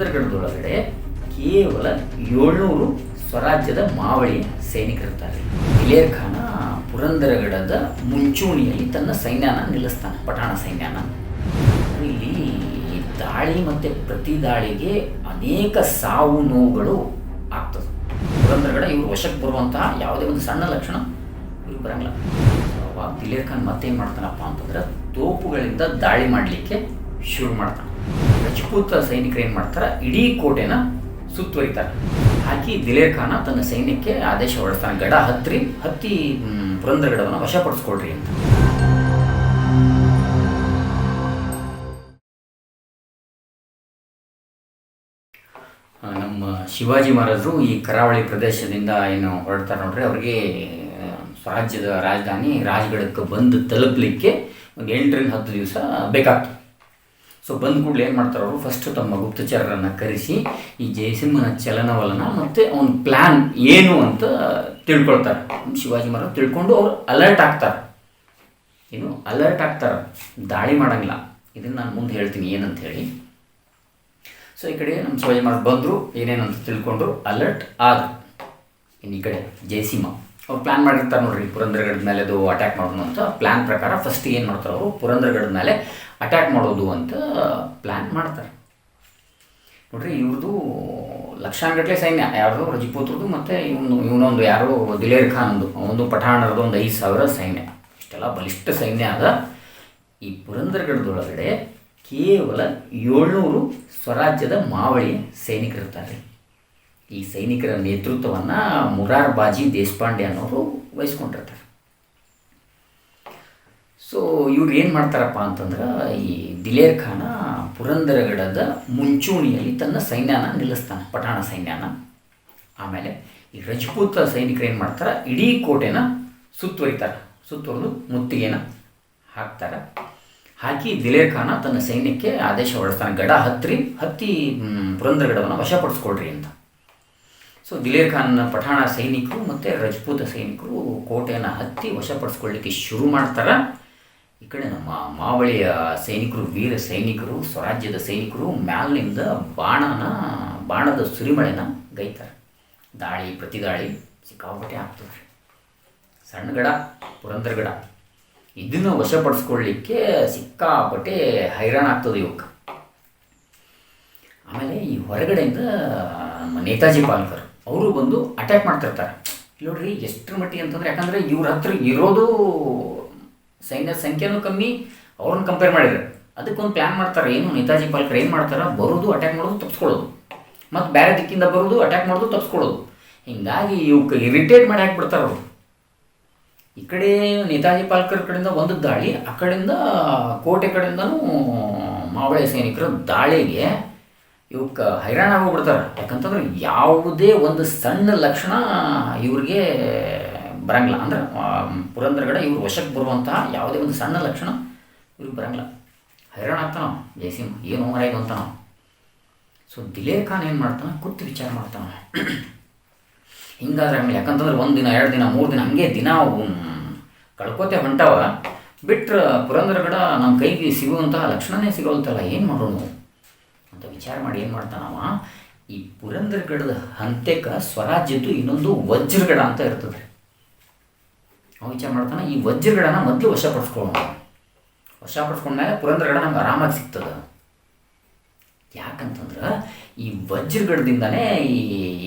ಪುರಂದರಗಢದೊಳಗಡೆ ಕೇವಲ ಏಳ್ನೂರು ಸ್ವರಾಜ್ಯದ ಮಾವಳಿ ಸೈನಿಕರಿರ್ತಾರೆ ಇಲೇರ್ ಖಾನ ಪುರಂದರಗಡದ ಮುಂಚೂಣಿಯಲ್ಲಿ ತನ್ನ ಸೈನ್ಯನ ನಿಲ್ಲಿಸ್ತಾನೆ, ಪಠಾಣ ಸೈನ್ಯನ. ಇಲ್ಲಿ ದಾಳಿ ಮತ್ತು ಪ್ರತಿ ದಾಳಿಗೆ ಅನೇಕ ಸಾವು ನೋವುಗಳು ಆಗ್ತದೆ. ಪುರಂದರಗಡ ಇವರು ವಶಕ್ಕೆ ಬರುವಂತಹ ಯಾವುದೇ ಒಂದು ಸಣ್ಣ ಲಕ್ಷಣ ಇವ್ರು ಬರಂಗಿಲ್ಲ. ಅವಾಗ ಖಾನ್ ಮತ್ತೇನು ಮಾಡ್ತಾನಪ್ಪ ಅಂತಂದ್ರೆ ತೋಪುಗಳಿಂದ ದಾಳಿ ಮಾಡಲಿಕ್ಕೆ ಶುರು ಮಾಡ್ತಾನೆ. ರಜಪೂತ ಸೈನಿಕರು ಏನು ಮಾಡ್ತಾರೆ? ಇಡೀ ಕೋಟೆನ ಸುತ್ತುವರಿತಾರೆ. ಹಾಕಿ ದಿಲೇರ್ ಖಾನ ತನ್ನ ಸೈನ್ಯಕ್ಕೆ ಆದೇಶ ಹೊರಡ್ತಾನೆ ಗಡ ಹತ್ರಿ, ಹತ್ತಿ ಪುರಂದರ ಗಡವನ್ನು ವಶಪಡಿಸ್ಕೊಳ್ರಿ ಅಂತ. ನಮ್ಮ ಶಿವಾಜಿ ಮಹಾರಾಜರು ಈ ಕರಾವಳಿ ಪ್ರದೇಶದಿಂದ ಏನು ಹೊರಡ್ತಾರೆ ನೋಡ್ರಿ, ಅವ್ರಿಗೆ ರಾಜ್ಯದ ರಾಜಧಾನಿ ರಾಜಗಢಕ್ಕೆ ಬಂದು ತಲುಪಲಿಕ್ಕೆ ಒಂದು ಎಂಟರಿಂದ ಹತ್ತು ದಿವಸ ಬೇಕಾಗ್ತದೆ. ಸೊ ಬಂದ ಕೂಡಲೇ ಏನು ಮಾಡ್ತಾರೆ ಅವರು? ಫಸ್ಟ್ ತಮ್ಮ ಗುಪ್ತಚರರನ್ನು ಕರೆಸಿ ಈ ಜಯಸಿಂಹನ ಚಲನವಲನ ಮತ್ತು ಅವನ ಪ್ಲ್ಯಾನ್ ಏನು ಅಂತ ತಿಳ್ಕೊಳ್ತಾರೆ. ಶಿವಾಜಿ ಮಹಾರಾಜ್ ತಿಳ್ಕೊಂಡು ಅವ್ರು ಅಲರ್ಟ್ ಆಗ್ತಾರೆ. ಏನು? ಅಲರ್ಟ್ ಆಗ್ತಾರೆ. ದಾಳಿ ಮಾಡಂಗಿಲ್ಲ. ಇದನ್ನು ನಾನು ಮುಂದೆ ಹೇಳ್ತೀನಿ ಏನಂತ ಹೇಳಿ. ಸೊ ಈ ಕಡೆ ನಮ್ಮ ಶಿವಾಜಿ ಮಹಾರಾಜ್ ಬಂದರು ಏನೇನಂತ ತಿಳ್ಕೊಂಡ್ರು ಅಲರ್ಟ್ ಆದ ಇನ್ನು ಈ ಕಡೆ ಜಯಸಿಂಹ, ಅವ್ರು ಪ್ಲ್ಯಾನ್ ಮಾಡಿರ್ತಾರೆ ನೋಡ್ರಿ, ಪುರಂದರಗಡದ ಮೇಲೆ ಅದು ಅಟ್ಯಾಕ್ ಮಾಡೋಣ ಅಂತ. ಪ್ಲ್ಯಾನ್ ಪ್ರಕಾರ ಫಸ್ಟ್ ಏನು ಮಾಡ್ತಾರೆ ಅವರು? ಪುರಂದರಗಡದ ಮೇಲೆ ಅಟ್ಯಾಕ್ ಮಾಡೋದು ಅಂತ ಪ್ಲ್ಯಾನ್ ಮಾಡ್ತಾರೆ. ನೋಡ್ರಿ ಇವ್ರದ್ದು ಲಕ್ಷಾನುಗಟ್ಟಲೆ ಸೈನ್ಯ, ಯಾರ್ದು ರಜಪೂತ್ರದ್ದು ಮತ್ತು ಇವನು, ಇವನೊಂದು ಯಾರೋ ದಿಲೇರ್ ಖಾನ್ದು ಒಂದು ಪಠಾಣರದ್ದು ಒಂದು ಐದು ಸಾವಿರ ಸೈನ್ಯ. ಇಷ್ಟೆಲ್ಲ ಬಲಿಷ್ಠ ಸೈನ್ಯ ಅದ. ಈ ಪುರಂದರಗಢದೊಳಗಡೆ ಕೇವಲ ಏಳ್ನೂರು ಸ್ವರಾಜ್ಯದ ಮಾವಳಿ ಸೈನಿಕರಿರ್ತಾರೆ. ಈ ಸೈನಿಕರ ನೇತೃತ್ವವನ್ನು ಮುರಾರ್ ಬಾಜಿ ದೇಶಪಾಂಡೆ ಅನ್ನೋರು ವಹಿಸ್ಕೊಂಡಿರ್ತಾರೆ. ಸೊ ಇವ್ರು ಏನು ಮಾಡ್ತಾರಪ್ಪ ಅಂತಂದ್ರೆ, ಈ ದಿಲೇರ್ ಖಾನ ಪುರಂದರಗಡದ ಮುಂಚೂಣಿಯಲ್ಲಿ ತನ್ನ ಸೈನ್ಯನ ನಿಲ್ಲಿಸ್ತಾನೆ, ಪಠಾಣ ಸೈನ್ಯನ. ಆಮೇಲೆ ಈ ರಜಪೂತ ಸೈನಿಕರು ಏನು ಮಾಡ್ತಾರೆ, ಇಡೀ ಕೋಟೆನ ಸುತ್ತುವರಿತಾರೆ. ಸುತ್ತುವರೆದು ಮುತ್ತಿಗೆನ ಹಾಕ್ತಾರೆ. ಹಾಕಿ ದಿಲೇರ್ ಖಾನ ತನ್ನ ಸೈನ್ಯಕ್ಕೆ ಆದೇಶ ಹೊರಡ್ತಾನೆ ಗಡ ಹತ್ತಿರಿ ಹತ್ತಿ ಪುರಂದರಗಡವನ್ನು ವಶಪಡಿಸ್ಕೊಳ್ರಿ ಅಂತ. ಸೊ ದಿಲೇರ್ ಖಾನ್ ಪಠಾಣ ಸೈನಿಕರು ಮತ್ತು ರಜಪೂತ ಸೈನಿಕರು ಕೋಟೆಯನ್ನು ಹತ್ತಿ ವಶಪಡಿಸ್ಕೊಳ್ಳಿಕ್ಕೆ ಶುರು ಮಾಡ್ತಾರೆ. ಈ ಕಡೆ ನಮ್ಮ ಮಾವಳಿಯ ಸೈನಿಕರು, ವೀರ ಸೈನಿಕರು, ಸ್ವರಾಜ್ಯದ ಸೈನಿಕರು ಮ್ಯಾಲಿನಿಂದ ಬಾಣನ, ಬಾಣದ ಸುರಿಮಳೆನ ಗೈತಾರೆ. ದಾಳಿ, ಪ್ರತಿದಾಳಿ ಸಿಕ್ಕಾಪಟ್ಟೆ ಆಗ್ತದೆ. ಸಣ್ಣಗಡ, ಪುರಂದರಗಡ. ಇದನ್ನು ವಶಪಡಿಸ್ಕೊಳ್ಳಿಕ್ಕೆ ಸಿಕ್ಕಾಪಟ್ಟೆ ಹೈರಾಣ ಆಗ್ತದೆ ಇವಕ್ಕೆ ಆಮೇಲೆ ಈ ಹೊರಗಡೆಯಿಂದ ನಮ್ಮ ನೇತಾಜಿ ಪಾಲ್ಕರ್, ಅವರು ಬಂದು ಅಟ್ಯಾಕ್ ಮಾಡ್ತಿರ್ತಾರೆ. ನೋಡ್ರಿ ಎಷ್ಟರ ಮಟ್ಟಿಗೆ ಅಂತಂದ್ರೆ, ಯಾಕಂದ್ರೆ ಇವ್ರ ಹತ್ರ ಇರೋದು ಸೈನ್ಯ ಸಂಖ್ಯೆನೂ ಕಮ್ಮಿ, ಅವ್ರನ್ನ ಕಂಪೇರ್ ಮಾಡಿದ್ರೆ. ಅದಕ್ಕೊಂದು ಪ್ಲ್ಯಾನ್ ಮಾಡ್ತಾರೆ. ಏನು ನೇತಾಜಿ ಪಾಲ್ಕರ್ ಏನು ಮಾಡ್ತಾರೆ? ಬರೋದು ಅಟ್ಯಾಕ್ ಮಾಡೋದು ತಪ್ಪಿಸ್ಕೊಳ್ಳೋದು ಮತ್ತು ಬೇರೆ ದಿಕ್ಕಿಂದ ಬರೋದು ಅಟ್ಯಾಕ್ ಮಾಡೋದು ತಪ್ಪಿಸ್ಕೊಳ್ಳೋದು ಹೀಗಾಗಿ ಇವಕ್ಕೆ ಇರಿಟೇಟ್ ಮಾಡಿ ಹಾಕ್ಬಿಡ್ತಾರೆ ಅವರು. ಈ ಕಡೆ ನೇತಾಜಿ ಪಾಲ್ಕರ್ ಕಡೆಯಿಂದ ಒಂದು ದಾಳಿ, ಆ ಕಡೆಯಿಂದ ಕೋಟೆ ಕಡೆಯಿಂದನೂ ಮಾವಳೆ ಸೈನಿಕರ ದಾಳಿಗೆ ಇವಕ್ಕೆ ಹೈರಾಣ ಹೋಗ್ಬಿಡ್ತಾರೆ ಯಾಕಂತಂದ್ರೆ ಯಾವುದೇ ಒಂದು ಸಣ್ಣ ಲಕ್ಷಣ ಇವ್ರಿಗೆ ಬರಂಗಿಲ್ಲ. ಅಂದ್ರೆ ಪುರಂದರಗಡೆ ಇವ್ರ ವಶಕ್ಕೆ ಬರುವಂತಹ ಯಾವುದೇ ಒಂದು ಸಣ್ಣ ಲಕ್ಷಣ ಇವ್ರಿಗೆ ಬರಂಗಿಲ್ಲ. ಹೈರಾಣ ಆಗ್ತಾನ ಜಯಸಿಂಹ. ಏನು ಮರಾಯ್ದು ಅಂತಾನ ಸೊ ದಿಲೇ ಖಾನ್ ಏನು ಮಾಡ್ತಾನೆ? ಕೂತು ವಿಚಾರ ಮಾಡ್ತಾನೆ. ಹಿಂಗಾದ್ರೆ ಹಂಗೆ, ಯಾಕಂತಂದ್ರೆ ಒಂದು ದಿನ, ಎರಡು ದಿನ, ಮೂರು ದಿನ ಹಂಗೆ ದಿನ ಕಳ್ಕೋತೆ ಹೊಂಟವ. ಬಿಟ್ರೆ ಪುರಂದರಗಡ ನಮ್ಮ ಕೈಗೆ ಸಿಗುವಂತಹ ಲಕ್ಷಣನೇ ಸಿಗೋಲ್ತಲ್ಲ ಏನು ಮಾಡೋಣ ಅಂತ ವಿಚಾರ ಮಾಡಿ ಏನು ಮಾಡ್ತಾನವ? ಈ ಪುರಂದರಗಡದ ಹಂತೆಕ ಸ್ವರಾಜ್ಯದ್ದು ಇನ್ನೊಂದು ವಜ್ರಗಡ ಅಂತ ಇರ್ತದೆ. ಅವ ವಿಚಾರ ಮಾಡ್ತಾನೆ, ಈ ವಜ್ರಗಡನ ಮೊದಲು ವಶಪಡಿಸ್ಕೊಳ್ಳೋಣ ವಶಪಡಿಸ್ಕೊಂಡ್ಮೇಲೆ ಪುರಂದ್ರಗಡ ನಮ್ಗೆ ಆರಾಮಾಗಿ ಸಿಗ್ತದೆ. ಯಾಕಂತಂದ್ರೆ, ಈ ವಜ್ರಗಡದಿಂದನೇ ಈ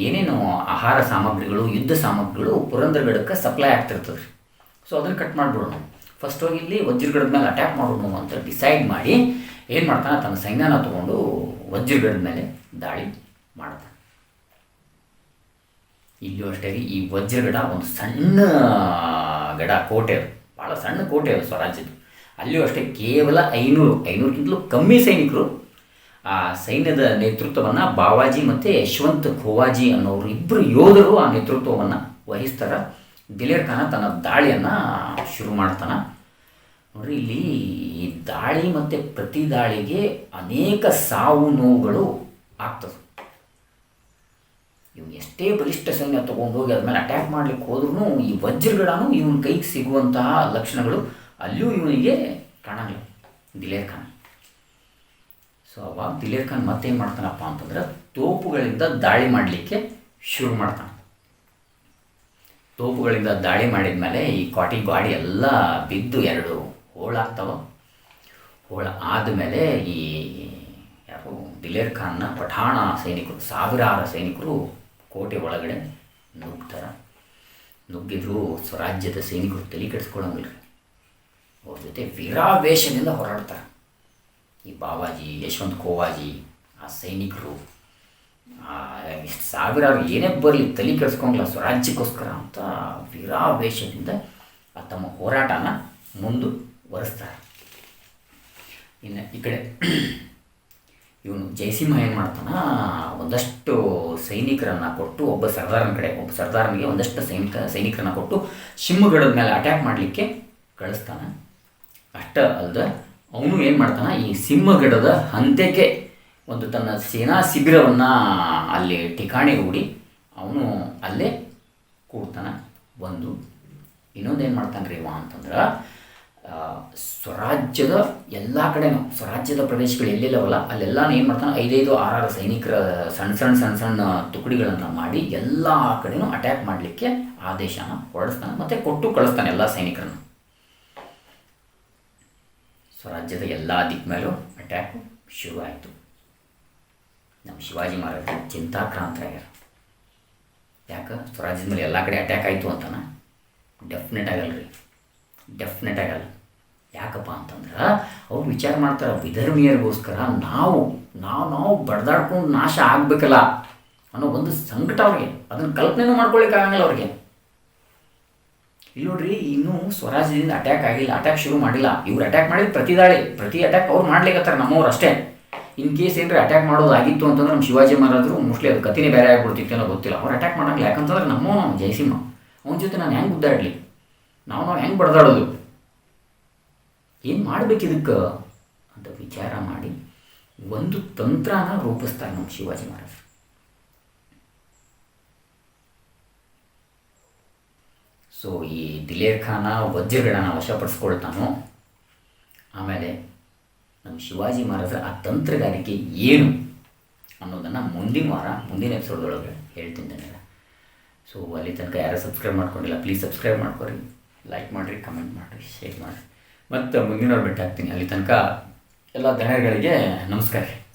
ಏನೇನು ಆಹಾರ ಸಾಮಗ್ರಿಗಳು, ಯುದ್ಧ ಸಾಮಗ್ರಿಗಳು ಪುರಂದ್ರಗಡಕ್ಕೆ ಸಪ್ಲೈ ಆಗ್ತಿರ್ತದೆ ಸೊ ಅದನ್ನು ಕಟ್ ಮಾಡಿಬಿಡೋಣ. ಫಸ್ಟ್ ಹೋಗಿ ಇಲ್ಲಿ ವಜ್ರಗಡದ ಮೇಲೆ ಅಟ್ಯಾಕ್ ಮಾಡೋಣ ಅಂತ ಡಿಸೈಡ್ ಮಾಡಿ ಏನು ಮಾಡ್ತಾನೆ, ತನ್ನ ಸೈನ್ಯನ ತಗೊಂಡು ವಜ್ರಗಡದ ಮೇಲೆ ದಾಳಿ ಮಾಡ್ತಾನೆ. ಇಲ್ಲಿಯೂ ಅಷ್ಟೇ ಈ ವಜ್ರಗಡ ಒಂದು ಸಣ್ಣ ಗಡ ಕೋಟೆ ಅದು. ಭಾಳ ಸಣ್ಣ ಕೋಟೆ ಅದು ಸ್ವರಾಜ್ಯದ್ದು. ಅಲ್ಲಿಯೂ ಅಷ್ಟೇ ಕೇವಲ ಐನೂರು, ಐನೂರಕ್ಕಿಂತಲೂ ಕಮ್ಮಿ ಸೈನಿಕರು ಆ ಸೈನ್ಯದ ನೇತೃತ್ವವನ್ನು ಬಾವಾಜಿ ಮತ್ತು ಯಶವಂತ್ ಖೋವಾಜಿ ಅನ್ನೋರು ಇಬ್ಬರು ಯೋಧರು ಆ ನೇತೃತ್ವವನ್ನು ವಹಿಸ್ತಾರೆ. ದಿಲೇರ್ ಖಾನ ತನ್ನ ದಾಳಿಯನ್ನು ಶುರು ಮಾಡ್ತಾನೆ. ನೋಡ್ರಿ ಇಲ್ಲಿ ಈ ದಾಳಿ ಮತ್ತು ಪ್ರತಿ ದಾಳಿಗೆ ಅನೇಕ ಸಾವು ನೋವುಗಳು ಆಗ್ತದೆ. ಇವ್ನು ಎಷ್ಟೇ ಬಲಿಷ್ಠ ಸೈನ್ಯ ತೊಗೊಂಡು ಹೋಗಿ ಅದ್ಮೇಲೆ ಅಟ್ಯಾಕ್ ಮಾಡ್ಲಿಕ್ಕೆ ಹೋದ್ರೂ ಈ ವಜ್ರಗಳನು ಇವನ ಕೈಗೆ ಸಿಗುವಂತಹ ಲಕ್ಷಣಗಳು ಅಲ್ಲೂ ಇವನಿಗೆ ಕಾಣಂಗಿಲ್ಲ. ದಿಲೇರ್ ಖಾನ್. ಸೊ ಅವಾಗ ದಿಲೇರ್ ಖಾನ್ ಮತ್ತೇನು ಮಾಡ್ತಾನಪ್ಪ ಅಂತಂದ್ರೆ ತೋಪುಗಳಿಂದ ದಾಳಿ ಮಾಡಲಿಕ್ಕೆ ಶುರು ಮಾಡ್ತಾನೆ. ತೋಪುಗಳಿಂದ ದಾಳಿ ಮಾಡಿದ ಮೇಲೆ ಈ ಕಾಟಿ ಗಾಡಿ ಎಲ್ಲ ಬಿದ್ದು ಎರಡು ಹೋಳಾಗ್ತವ ಹೋಳ ಆದಮೇಲೆ ಈ ಯಾರು? ದಿಲೇರ್ ಖಾನ್ನ ಪಠಾಣ ಸೈನಿಕರು, ಸಾವಿರಾರು ಸೈನಿಕರು ಕೋಟೆ ಒಳಗಡೆ ನುಗ್ತಾರ ನುಗ್ಗಿದ್ರು ಸ್ವರಾಜ್ಯದ ಸೈನಿಕರು ತಲೆ ಕೆಡಿಸ್ಕೊಳ್ಳೋಂಗಿಲ್ಲ. ಅವ್ರ ಜೊತೆ ವೀರಾವೇಶದಿಂದ ಹೋರಾಡ್ತಾರೆ. ಈ ಬಾವಾಜಿ ಯಶವಂತ್ ಕೋವಾಜಿ, ಆ ಸೈನಿಕರು ಸಾವಿರಾರು ಏನೇ ಬರಲಿ ತಲೆ ಕೆಡಿಸ್ಕೊಂಗಿಲ್ಲ ಸ್ವರಾಜ್ಯಕ್ಕೋಸ್ಕರ ಅಂತ ವೀರಾವೇಶದಿಂದ ಆ ತಮ್ಮ ಹೋರಾಟನ ಮುಂದುವರೆಸ್ತಾರೆ. ಇನ್ನು ಈ ಕಡೆ ಇವನು ಜಯಸಿಂಹ ಏನು ಮಾಡ್ತಾನ? ಒಂದಷ್ಟು ಸೈನಿಕರನ್ನು ಕೊಟ್ಟು ಒಬ್ಬ ಸರ್ದಾರನ ಕಡೆ, ಒಬ್ಬ ಸರ್ದಾರನಿಗೆ ಒಂದಷ್ಟು ಸೈನಿಕ, ಸೈನಿಕರನ್ನ ಕೊಟ್ಟು ಸಿಂಹಗಡದ ಮೇಲೆ ಅಟ್ಯಾಕ್ ಮಾಡಲಿಕ್ಕೆ ಕಳಿಸ್ತಾನೆ. ಅಷ್ಟ ಅಲ್ಲದೆ ಅವನು ಏನು ಮಾಡ್ತಾನೆ? ಈ ಸಿಂಹಗಡದ ಹಂತೆಗೆ ಒಂದು ತನ್ನ ಸೇನಾ ಶಿಬಿರವನ್ನು ಅಲ್ಲಿ ಠಿಕಾಣಿ ಹೂಡಿ ಅವನು ಅಲ್ಲೇ ಕೂಡ್ತಾನೆ. ಒಂದು ಇನ್ನೊಂದು ಏನು ಮಾಡ್ತಾನೆ ರೀ ಇವ ಅಂತಂದ್ರೆ ಸ್ವರಾಜ್ಯದ ಎಲ್ಲ ಕಡೆನೂ, ಸ್ವರಾಜ್ಯದ ಪ್ರದೇಶಗಳು ಎಲ್ಲೆಲ್ಲವಲ್ಲ, ಅಲ್ಲೆಲ್ಲ ಏನು ಮಾಡ್ತಾನೆ, ಐದೈದು, ಆರಾರು ಸೈನಿಕರ ಸಣ್ಣ ಸಣ್ಣ ಸಣ್ಣ ಸಣ್ಣ ತುಕಡಿಗಳನ್ನು ಮಾಡಿ ಎಲ್ಲ ಕಡೆನೂ ಅಟ್ಯಾಕ್ ಮಾಡಲಿಕ್ಕೆ ಆದೇಶನ ಹೊರಡಿಸ್ತಾನೆ ಮತ್ತು ಕೊಟ್ಟು ಕಳಿಸ್ತಾನೆ ಎಲ್ಲ ಸೈನಿಕರನ್ನು. ಸ್ವರಾಜ್ಯದ ಎಲ್ಲ ದಿಕ್ಕ ಮೇಲೂ ಅಟ್ಯಾಕು ಶುರುವಾಯಿತು. ನಮ್ಮ ಶಿವಾಜಿ ಮಹಾರಾಜ ಚಿಂತಾಕ್ರಾಂತರಾಗ್ಯಾರ. ಯಾಕೆ? ಸ್ವರಾಜ್ಯದ ಮೇಲೆ ಎಲ್ಲ ಕಡೆ ಅಟ್ಯಾಕ್ ಆಯಿತು ಅಂತಾನೆ? ಡೆಫಿನೆಟ್ ಆಗಲ್ಲ ರೀ ಡೆಫಿನೆಟ್ ಆಗಲ್ಲ. ಯಾಕಪ್ಪ ಅಂತಂದ್ರೆ ಅವ್ರು ವಿಚಾರ ಮಾಡ್ತಾರೆ ವಿಧರ್ಮೀಯರಿಗೋಸ್ಕರ ನಾವು ನಾವು ನಾವು ಬಡ್ದಾಡ್ಕೊಂಡು ನಾಶ ಆಗಬೇಕಲ್ಲ ಅನ್ನೋ ಒಂದು ಸಂಕಟ ಅವ್ರಿಗೆ. ಅದನ್ನು ಕಲ್ಪನೆನೂ ಮಾಡ್ಕೊಳ್ಳಿಕ್ಕೆ ಆಗಂಗಿಲ್ಲ ಅವ್ರಿಗೆ. ಇಲ್ಲಿ ನೋಡ್ರಿ, ಇನ್ನೂ ಸ್ವರಾಜ್ಯದಿಂದ ಅಟ್ಯಾಕ್ ಆಗಿಲ್ಲ ಅಟ್ಯಾಕ್ ಶುರು ಮಾಡಿಲ್ಲ. ಇವ್ರು ಅಟ್ಯಾಕ್ ಮಾಡಿದ ಪ್ರತಿ ದಾಳಿ, ಪ್ರತಿ ಅಟ್ಯಾಕ್ ಅವ್ರು ಮಾಡ್ಲಿಕ್ಕತ್ತಾರೆ ನಮ್ಮವ್ರು ಅಷ್ಟೇ. ಇನ್ ಕೇಸ್ ಏನ್ರಿ ಅಟ್ಯಾಕ್ ಮಾಡೋದಾಗಿತ್ತು ಅಂತಂದ್ರೆ ನಮ್ಮ ಶಿವಾಜಿ ಮಹಾರಾಜರು ಮೋಸ್ಟ್ಲಿ ಅದು ಕತಿನೇ ಬೇರೆ ಆಗಿಬಿಡ್ತಿತ್ತು ಅನ್ನೋ ಗೊತ್ತಿಲ್ಲ. ಅವ್ರು ಅಟ್ಯಾಕ್ ಮಾಡಂಗಿಲ್ಲ. ಯಾಕಂತಂದ್ರೆ ನಮ್ಮವ ನಾವು ಜಯಸಿಂಹ. ಅವನ ಜೊತೆ ನಾನು ಹೆಂಗೆ ಗುದ್ದಾಡಲಿ ನಾವು ನಾವು ಹೆಂಗೆ ಬಡ್ದಾಡೋದು? ಏನು ಮಾಡ್ಬೇಕು ಇದಕ್ಕೆ? ಅಂತ ವಿಚಾರ ಮಾಡಿ ಒಂದು ತಂತ್ರನ ರೂಪಿಸ್ತಾರೆ ನಮ್ಮ ಶಿವಾಜಿ ಮಹಾರಾಜ್. ಸೊ ಈ ದಿಲೇರ್ ಖಾನ ವಜ್ರಗಳನ್ನ ವಶಪಡಿಸ್ಕೊಳ್ತಾನೋ? ಆಮೇಲೆ ನಮ್ಮ ಶಿವಾಜಿ ಮಹಾರಾಜರ ಆ ತಂತ್ರಗಾರಿಕೆ ಏನು ಅನ್ನೋದನ್ನು ಮುಂದಿನ ವಾರ, ಮುಂದಿನ ಎಪಿಸೋಡ್ದೊಳಗೆ ಹೇಳ್ತೀನಿ ಸೊ ಅಲ್ಲಿ ತನಕ ಯಾರು ಸಬ್ಸ್ಕ್ರೈಬ್ ಮಾಡ್ಕೊಂಡಿಲ್ಲ ಪ್ಲೀಸ್ ಸಬ್ಸ್ಕ್ರೈಬ್ ಮಾಡ್ಕೊರಿ. ಲೈಕ್ ಮಾಡಿರಿ ಕಮೆಂಟ್ ಮಾಡಿರಿ ಶೇರ್ ಮಾಡಿರಿ. ಮತ್ತು ಮುಂದಿನವ್ರು ಭೇಟಿ ಹಾಕ್ತೀನಿ ಅಲ್ಲಿ ತನಕ ಎಲ್ಲ ಧನಗಳಿಗೆ ನಮಸ್ಕಾರ. ರೀ